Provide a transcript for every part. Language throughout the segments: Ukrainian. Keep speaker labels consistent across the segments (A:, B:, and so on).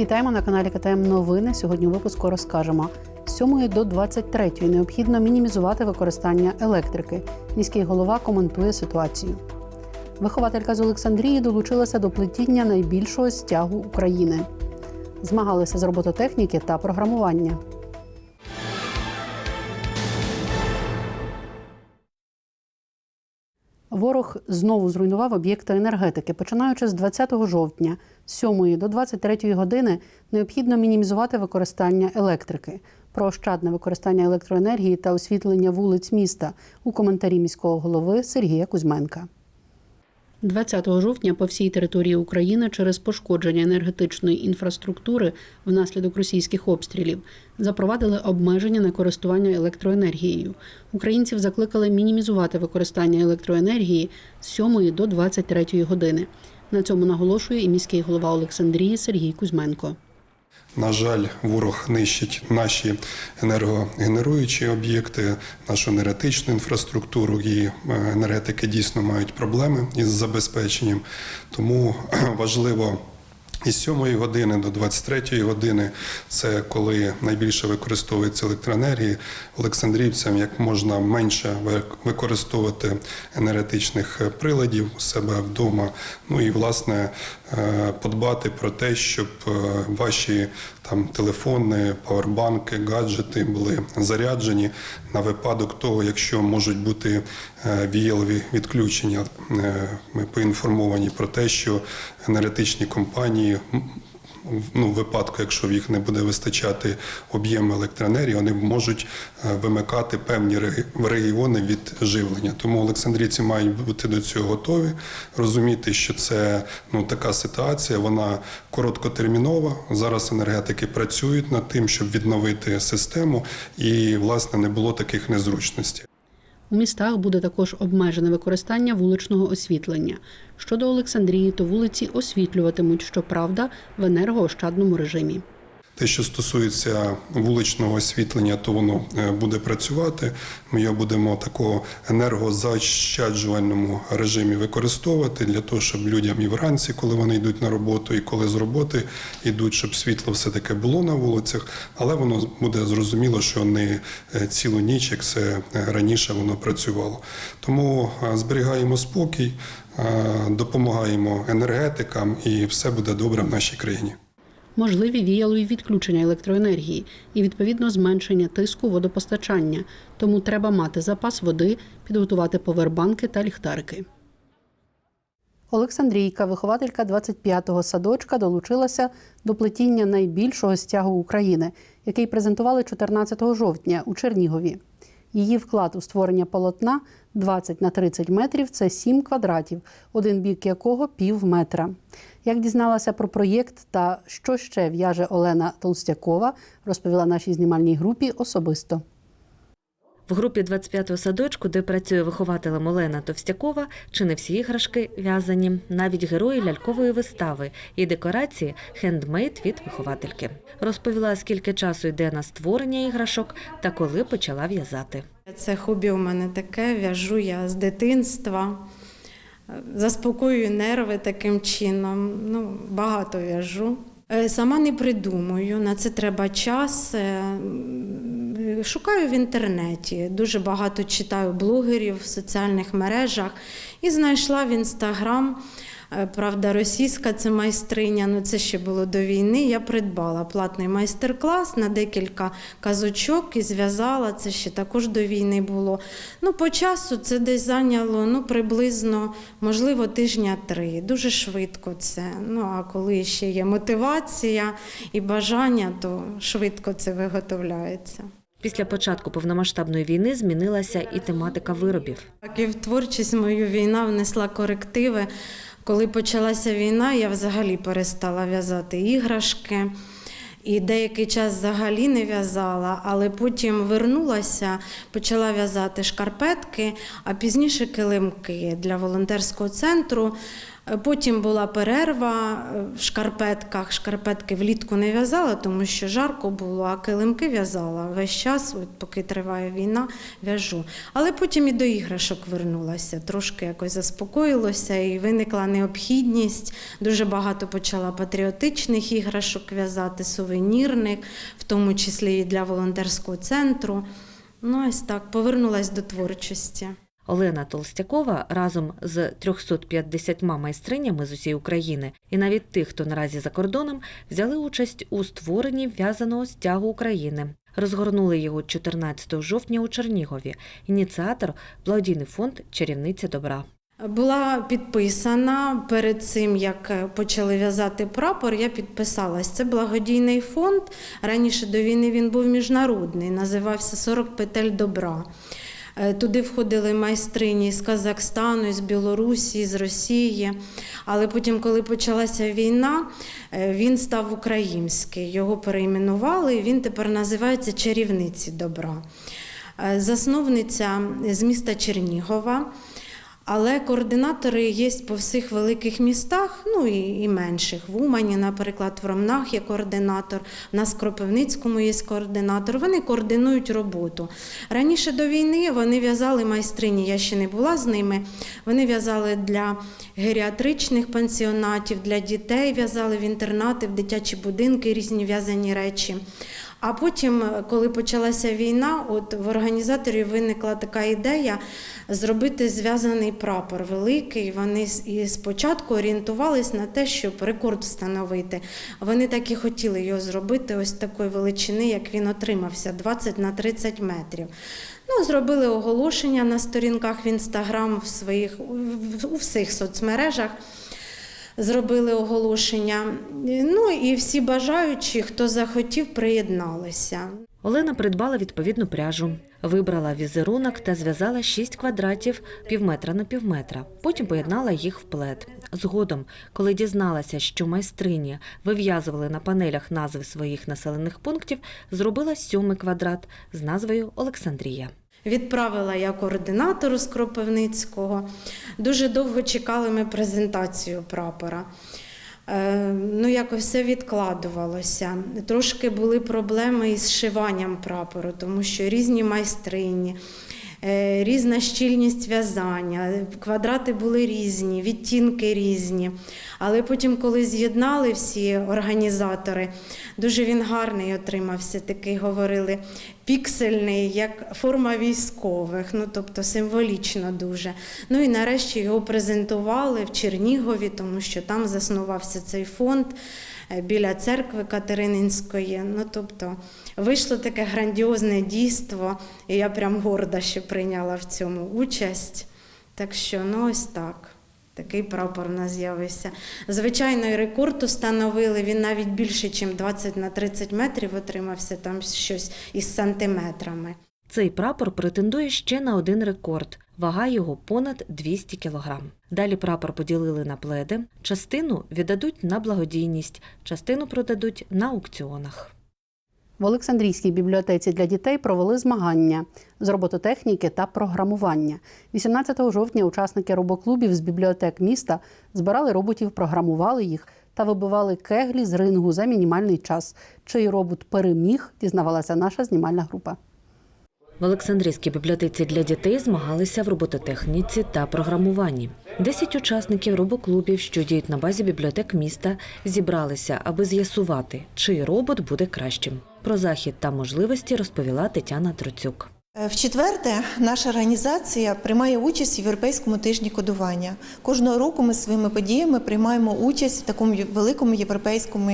A: Вітаємо на каналі КТМ Новини. Сьогодні у випуску розкажемо. З 7 до 23 необхідно мінімізувати використання електрики. Міський голова коментує ситуацію. Вихователька з Олександрії долучилася до плетіння найбільшого стягу України. Змагалися з робототехніки та програмування. Ворог знову зруйнував об'єкти енергетики. Починаючи з 20 жовтня, з 7 до 23 години необхідно мінімізувати використання електрики. Про ощадне використання електроенергії та освітлення вулиць міста у коментарі міського голови Сергія Кузьменка. 20 жовтня по всій території України через пошкодження енергетичної інфраструктури внаслідок російських обстрілів запровадили обмеження на користування електроенергією. Українців закликали мінімізувати використання електроенергії з 7 до 23 години. На цьому наголошує і міський голова Олександрії Сергій Кузьменко.
B: На жаль, ворог нищить наші енергогенеруючі об'єкти, нашу енергетичну інфраструктуру і е, енергетики дійсно мають проблеми із забезпеченням. Тому важливо. Із 7 години до 23 години це коли найбільше використовується електроенергії Олександрівцям як можна менше використовувати енергетичних приладів у себе вдома. Ну і власне е, подбати про те, щоб е, ваші там телефони, павербанки, гаджети були заряджені на випадок того, якщо можуть бути е, віялові відключення. Ми поінформовані про те, що енергетичні компанії ну, випадку, якщо в їх не буде вистачати об'єму електроенергії, вони можуть вимикати певні регіони від живлення. Тому Олександрійці мають бути до цього готові, розуміти, що це ну, така ситуація, вона короткотермінова. Зараз енергетики працюють над тим, щоб відновити систему, і власне не було таких незручностей.
A: У містах буде також обмежене використання вуличного освітлення. Щодо Олександрії, то вулиці освітлюватимуть, щоправда, в енергоощадному режимі.
B: Те, що стосується вуличного освітлення, то воно буде працювати. Ми його будемо такого енергозаощаджувальному режимі використовувати для того, щоб людям і вранці, коли вони йдуть на роботу, і коли з роботи йдуть, щоб світло все таки було на вулицях, але воно буде зрозуміло, що не цілу ніч, як це раніше воно працювало. Тому зберігаємо спокій, допомагаємо енергетикам, і все буде добре в нашій країні
A: можливі віялові відключення електроенергії і відповідно зменшення тиску водопостачання. Тому треба мати запас води, підготувати повербанки та ліхтарики. Олександрійка, вихователька 25-го садочка, долучилася до плетіння найбільшого стягу України, який презентували 14 жовтня у Чернігові. Її вклад у створення полотна 20 на 30 метрів це 7 квадратів, один бік якого пів метра. Як дізналася про проєкт та що ще в'яже Олена Толстякова, розповіла нашій знімальній групі особисто.
C: В групі 25-го садочку, де працює вихователем Олена Товстякова, чи не всі іграшки в'язані, навіть герої лялькової вистави і декорації хендмейд від виховательки. Розповіла, скільки часу йде на створення іграшок та коли почала в'язати.
D: Це хобі у мене таке, в'яжу я з дитинства, заспокоюю нерви таким чином. Ну, багато в'яжу. Сама не придумую, на це треба час. Шукаю в інтернеті, дуже багато читаю блогерів в соціальних мережах і знайшла в інстаграм. Правда, російська це майстриня, ну це ще було до війни. Я придбала платний майстер-клас на декілька казочок і зв'язала. Це ще також до війни було. Ну, по часу це десь зайняло ну, приблизно, можливо, тижня три. Дуже швидко це. Ну а коли ще є мотивація і бажання, то швидко це виготовляється.
C: Після початку повномасштабної війни змінилася і тематика виробів.
D: Так і в творчість мою війна внесла корективи. Коли почалася війна, я взагалі перестала в'язати іграшки. І деякий час взагалі не в'язала, але потім вернулася, почала в'язати шкарпетки, а пізніше килимки для волонтерського центру. Е, Потім була перерва е, в шкарпетках. Шкарпетки влітку не в'язала, тому що жарко було, а килимки в'язала весь час, от поки триває війна, в'яжу. Але потім і до іграшок вернулася. Трошки якось заспокоїлося і виникла необхідність. Дуже багато почала патріотичних іграшок в'язати, сувенірних, в тому числі і для волонтерського центру. Ну, ось так, повернулася до творчості.
C: Олена Толстякова разом з 350 майстринями з усієї України і навіть тих, хто наразі за кордоном, взяли участь у створенні в'язаного стягу України. Розгорнули його 14 жовтня у Чернігові. Ініціатор благодійний фонд Чарівниця добра.
D: Була підписана перед цим, як почали в'язати прапор. Я підписалась. Це благодійний фонд. Раніше до війни він був міжнародний, називався 40 петель добра. Е, Туди входили майстрині з Казахстану, з Білорусі, з Росії. Але потім, коли почалася війна, е, він став український. Його перейменували. і Він тепер називається Чарівниці добра. Е, Засновниця з міста Чернігова. Але координатори є по всіх великих містах, ну і, і менших. В Умані, наприклад, в Ромнах є координатор, в нас в Кропивницькому є координатор. Вони координують роботу. Раніше до війни вони в'язали майстрині, я ще не була з ними. Вони в'язали для геріатричних пансіонатів, для дітей в'язали в інтернати, в дитячі будинки різні в'язані речі. А потім, коли почалася війна, от в організаторів виникла така ідея зробити зв'язаний прапор великий. Вони і спочатку орієнтувались на те, щоб рекорд встановити. Вони так і хотіли його зробити ось такої величини, як він отримався 20 на 30 метрів. Ну, зробили оголошення на сторінках в інстаграм в своїх у всіх соцмережах зробили оголошення. Ну і всі бажаючі, хто захотів, приєдналися.
C: Олена придбала відповідну пряжу, вибрала візерунок та зв'язала 6 квадратів півметра на півметра. Потім поєднала їх в плед. Згодом, коли дізналася, що майстрині вив'язували на панелях назви своїх населених пунктів, зробила сьомий квадрат з назвою Олександрія.
D: Відправила я координатору з Кропивницького. Дуже довго чекали ми презентацію прапора. Е, Ну, якось все відкладувалося. Трошки були проблеми із шиванням прапору, тому що різні майстрині, різна щільність в'язання, квадрати були різні, відтінки різні. Але потім, коли з'єднали всі організатори, дуже він гарний отримався, такий говорили, піксельний, як форма військових, ну тобто символічно дуже. Ну і нарешті його презентували в Чернігові, тому що там заснувався цей фонд е, біля церкви Катерининської. Ну тобто вийшло таке грандіозне дійство, і я прям горда, що прийняла в цьому участь. Так що, ну ось так. Такий прапор у нас з'явився. Звичайно, і рекорд установили. Він навіть більше, ніж 20 на 30 метрів отримався, там щось із сантиметрами.
C: Цей прапор претендує ще на один рекорд. Вага його понад 200 кілограм. Далі прапор поділили на пледи. Частину віддадуть на благодійність, частину продадуть на аукціонах.
A: В Олександрійській бібліотеці для дітей провели змагання з робототехніки та програмування. 18 жовтня учасники робоклубів з бібліотек міста збирали роботів, програмували їх та вибивали кеглі з рингу за мінімальний час. Чий робот переміг, дізнавалася наша знімальна група.
C: В Олександрійській бібліотеці для дітей змагалися в робототехніці та програмуванні. Десять учасників робоклубів, що діють на базі бібліотек міста, зібралися, аби з'ясувати, чий робот буде кращим. Про захід та можливості розповіла Тетяна Троцюк.
E: Е, В четверте, наша організація приймає участь в європейському тижні кодування. Кожного року ми своїми подіями приймаємо участь в такому великому європейському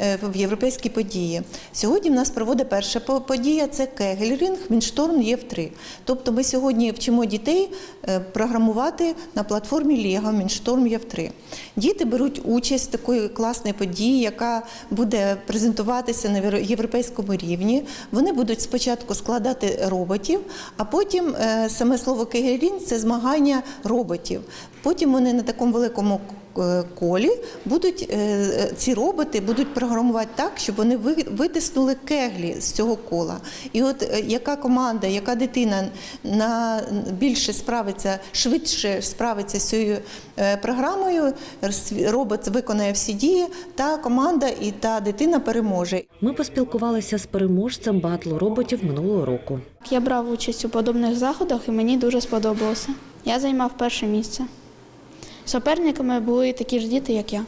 E: е, в європейській події. Сьогодні в нас проводить перша подія це Кегельрінг Міншторм ЄВ3. Тобто ми сьогодні вчимо дітей е, програмувати на платформі Лего Міншторм ЄВ3. Діти беруть участь в такої класної події, яка буде презентуватися на європейському рівні. Вони будуть спочатку складати роботів, а потім е, саме слово Кигелін це змагання роботів. Потім вони на такому великому колі будуть е, ці роботи будуть програмувати так, щоб вони витиснули кеглі з цього кола. І от е, яка команда, яка дитина на більше справиться, швидше справиться з цією е, програмою, робот виконає всі дії, та команда і та дитина переможе.
C: Ми поспілкувалися з переможцем батлу роботів минулого року.
F: Я брав участь у подобних заходах і мені дуже сподобалося. Я займав перше місце. Суперниками були такі ж діти, як я.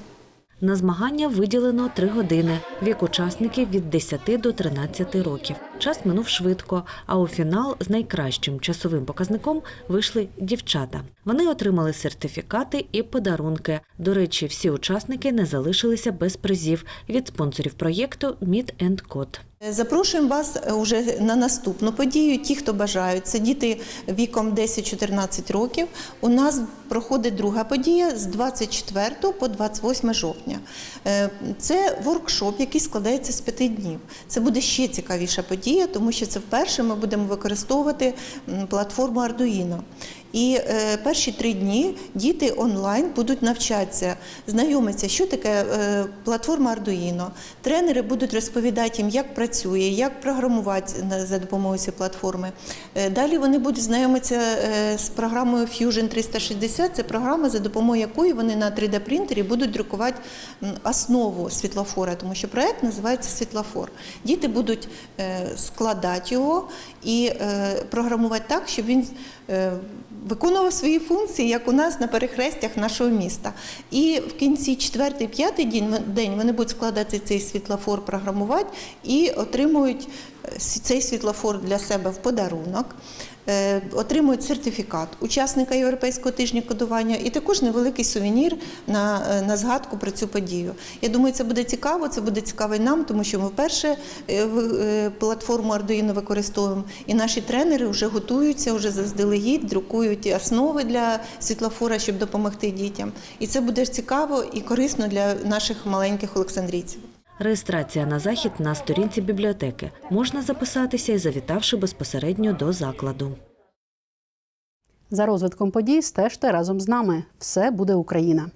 C: На змагання виділено три години. Вік учасників від 10 до 13 років. Час минув швидко, а у фінал з найкращим часовим показником вийшли дівчата. Вони отримали сертифікати і подарунки. До речі, всі учасники не залишилися без призів від спонсорів проєкту Meet and Code.
E: Запрошуємо вас вже на наступну подію. Ті, хто бажають, це діти віком 10-14 років. У нас проходить друга подія з 24 по 28 жовтня. Е, Це воркшоп, який складається з п'яти днів. Це буде ще цікавіша подія, тому що це вперше ми будемо використовувати платформу Arduino. І е, перші три дні діти онлайн будуть навчатися, знайомитися, що таке е, платформа Arduino. Тренери будуть розповідати їм, як працює, як програмувати за допомогою цієї платформи. Е, далі вони будуть знайомитися е, з програмою Fusion 360. Це програма, за допомогою якої вони на 3D-принтері будуть друкувати основу світлофора, тому що проект називається світлофор. Діти будуть е, складати його і е, програмувати так, щоб він е, виконував свої функції, як у нас на перехрестях нашого міста. І в кінці четвертий, п'ятий день, вони будуть складати цей світлофор, програмувати і отримують цей світлофор для себе в подарунок. е, Отримують сертифікат учасника Європейського тижня кодування і також невеликий сувенір на, е, на згадку про цю подію. Я думаю, це буде цікаво. Це буде цікаво і нам, тому що ми вперше е, платформу Arduino використовуємо, і наші тренери вже готуються, вже заздалегідь, друкують основи для світлофора, щоб допомогти дітям. І це буде цікаво і корисно для наших маленьких олександрійців.
C: Реєстрація на захід на сторінці бібліотеки. Можна записатися і завітавши безпосередньо до закладу.
A: За розвитком подій стежте разом з нами. Все буде Україна.